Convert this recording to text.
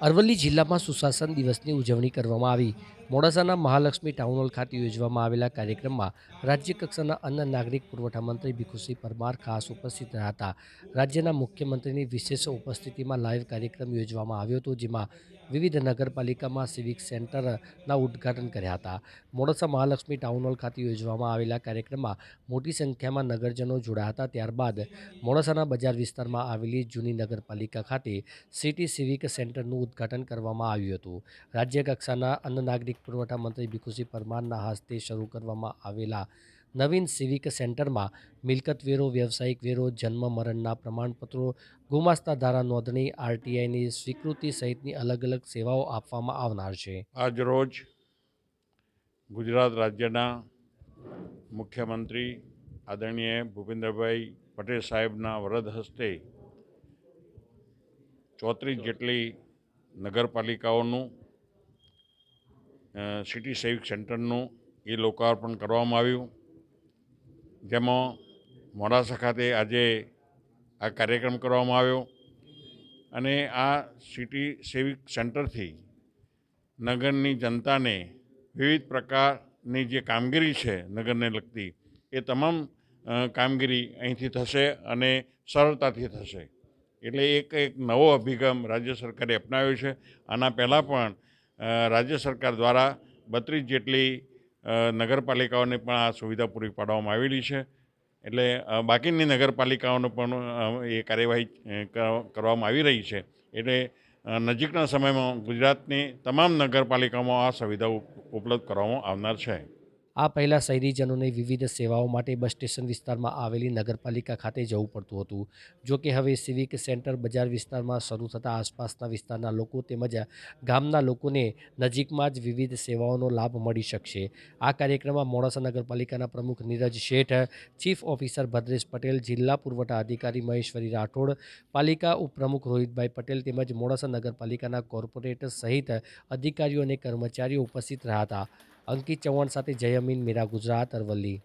અરવલ્લી જિલ્લામાં સુશાસન દિવસની ઉજવણી કરવામાં આવી. મોડાસાના મહાલક્ષ્મી ટાઉન હોલ ખાતે યોજવામાં આવેલા કાર્યક્રમમાં રાજ્ય કક્ષાના અન્ન નાગરિક પુરવઠા મંત્રી ભીખુસિંહ પરમાર ખાસ ઉપસ્થિત રહ્યા હતા. રાજ્યના મુખ્યમંત્રીની વિશેષ ઉપસ્થિતિમાં લાઈવ કાર્યક્રમ યોજવામાં આવ્યો હતો, જેમાં વિવિધ નગરપાલિકામાં સિવિક સેન્ટરના ઉદ્ઘાટન કર્યા હતા. મોડાસા મહાલક્ષ્મી ટાઉન હોલ ખાતે યોજવામાં આવેલા કાર્યક્રમમાં મોટી સંખ્યામાં નગરજનો જોડાયા હતા. ત્યારબાદ મોડાસાના બજાર વિસ્તારમાં આવેલી જૂની નગરપાલિકા ખાતે સિટી સિવિક સેન્ટરનું ઉદ્ઘાટન કરવામાં આવ્યું હતું. રાજ્ય કક્ષાના અન્ન નાગરિક પુરવઠા મંત્રી ભીખુસિંહ પરમારના હસ્તે શરૂ કરવામાં આવેલા નવીન સિવિક સેન્ટરમાં મિલકત વેરો, વ્યવસાયિક વેરો, જન્મ મરણના પ્રમાણપત્રો, ગુમાસ્તા ધારા નોંધણી, આરટીઆઈની સ્વીકૃતિ સહિતની અલગ અલગ સેવાઓ આપવામાં આવનાર છે. આજરોજ ગુજરાત રાજ્યના મુખ્યમંત્રી આદરણીય ભૂપેન્દ્રભાઈ પટેલ સાહેબના વરદ હસ્તે ચોત્રીસ જેટલી નગરપાલિકાઓનું સિટી સેવિક સેન્ટરનું એ લોકાર્પણ કરવામાં આવ્યું. જેમાં મોડાસા ખાતે આજે આ કાર્યક્રમ કરવામાં આવ્યો અને આ સિટી સેવિક સેન્ટરથી નગરની જનતાને વિવિધ પ્રકારની જે કામગીરી છે નગરને લગતી, એ તમામ કામગીરી અહીંથી થશે અને સરળતાથી થશે. એટલે એક એક નવો અભિગમ રાજ્ય સરકારે અપનાવ્યો છે. આના પહેલાં પણ રાજ્ય સરકાર દ્વારા બત્રીસ જેટલી નગરપાલિકાઓને પણ આ સુવિધા પૂરી પાડવામાં આવેલી છે. એટલે બાકીની નગરપાલિકાઓનો પણ એ કાર્યવાહી કરવામાં આવી રહી છે. એટલે નજીકના સમયમાં ગુજરાતની તમામ નગરપાલિકાઓમાં આ સુવિધા ઉપલબ્ધ કરવામાં આવનાર છે. આ પહેલાં શહેરીજનોને વિવિધ સેવાઓ માટે બસ સ્ટેશન વિસ્તારમાં આવેલી નગરપાલિકા ખાતે જવું પડતું હતું. જો કે હવે સિવિક સેન્ટર બજાર વિસ્તારમાં શરૂ થતાં આસપાસના વિસ્તારના લોકો તેમજ ગામના લોકોને નજીકમાં જ વિવિધ સેવાઓનો લાભ મળી શકશે. આ કાર્યક્રમમાં મોડાસા નગરપાલિકાના પ્રમુખ નીરજ શેઠ, ચીફ ઓફિસર ભદ્રેશ પટેલ, જિલ્લા પુરવઠા અધિકારી મહેશ્વરી રાઠોડ, પાલિકા ઉપપ્રમુખ રોહિતભાઈ પટેલ તેમજ મોડાસા નગરપાલિકાના કોર્પોરેટર સહિત અધિકારીઓ અને કર્મચારીઓ ઉપસ્થિત રહ્યા હતા. અંકિત ચૌહાણ સાથે જયમીન મીરા ગુજરાત અરવલ્લી.